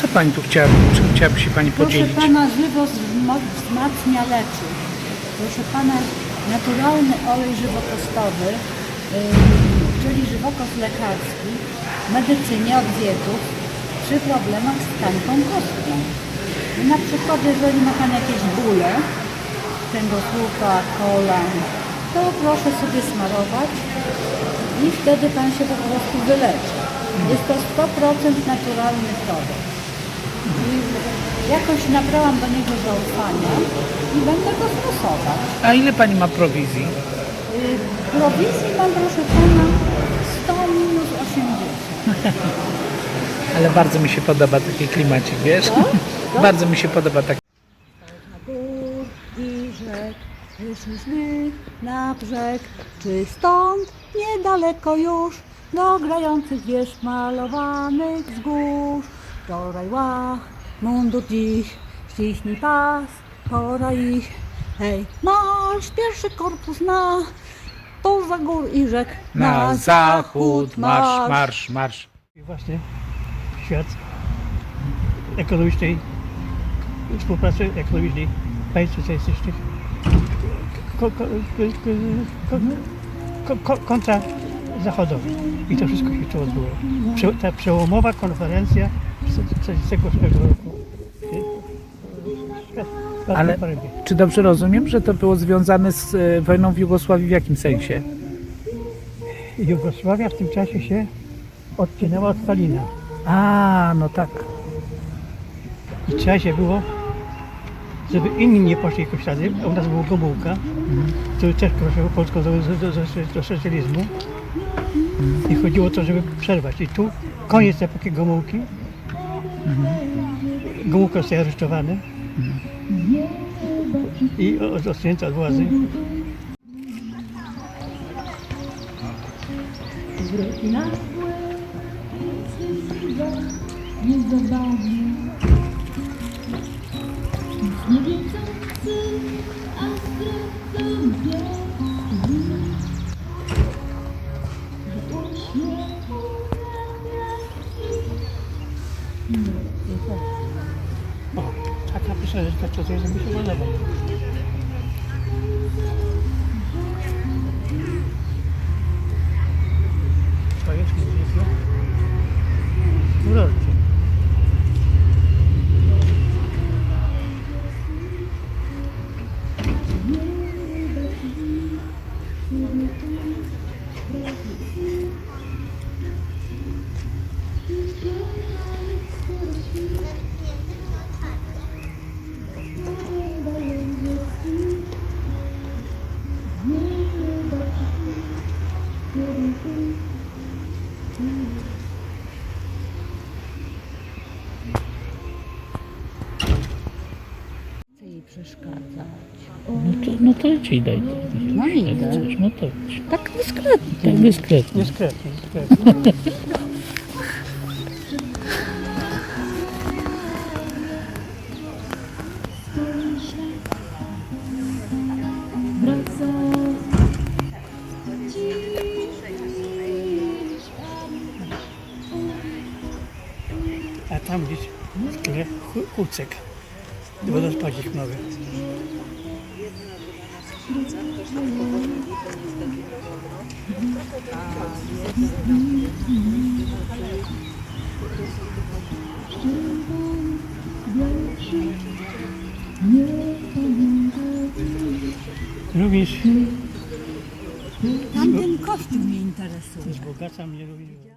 Co Pani tu chciałaby, czy chciałaby się Pani Proszę podzielić? pana, żywo wzmacnia, leczy. Proszę pana, naturalny olej żywokostowy, yy, czyli żywokos lekarski, w medycynie od wieków przy problemach z tkanką kostną. I na przykład, jeżeli ma pan jakieś bóle, kręgosłupa, kolan, to proszę sobie smarować i wtedy pan się po prostu wyleczy. Jest to 100% naturalny produkt. I jakoś nabrałam do niego zaufania i będę go stosować. A ile Pani ma prowizji? Y, Prowizji mam, proszę pana, 100 minus 80. Ale bardzo mi się podoba taki klimacik, wiesz? Tak? bardzo mi się podoba taki. gór i rzek, wyszliśmy na brzeg, czy stąd niedaleko już, do grających wież malowanych wzgórz. Wczoraj łach, mundur dziś, ściśnij pas, pora ich. Hej, marsz, pierwszy korpus na, poza gór i rzek, Na zachód, marsz, marsz, marsz. I właśnie świat ekologicznej współpracy ekologicznej państw socjalistycznych ko, ko, ko, ko, ko, kontra zachodowi. I to wszystko się tu odbyło. Prze, ta przełomowa konferencja z 1948 roku. Ale czy dobrze rozumiem, że to było związane z e, wojną w Jugosławii w jakim sensie? Jugosławia w tym czasie się odcinała od Stalina. A, no tak. I trzeba się było, żeby inni nie poszli jako ślady, a u nas był Gomułka, który też prosił Polską do, do, do, do socjalizmu. I chodziło o to, żeby przerwać. I tu koniec epoki Gomułki. Gomułka zostaje aresztowany i od- odsunięty od władzy. O, taka piszeczka, co to jest, mi się podoba. To przeszkadzać. No to, no to ci daj. No idę. Chcesz, no to idź. Tak dyskretnie. Tak dyskretnie. Dyskretnie, dyskretnie. A tam gdzieś chu- kucek. Wodospadzie chmury. Lubisz Tamten kościół mnie interesuje. wzbogacam mnie również.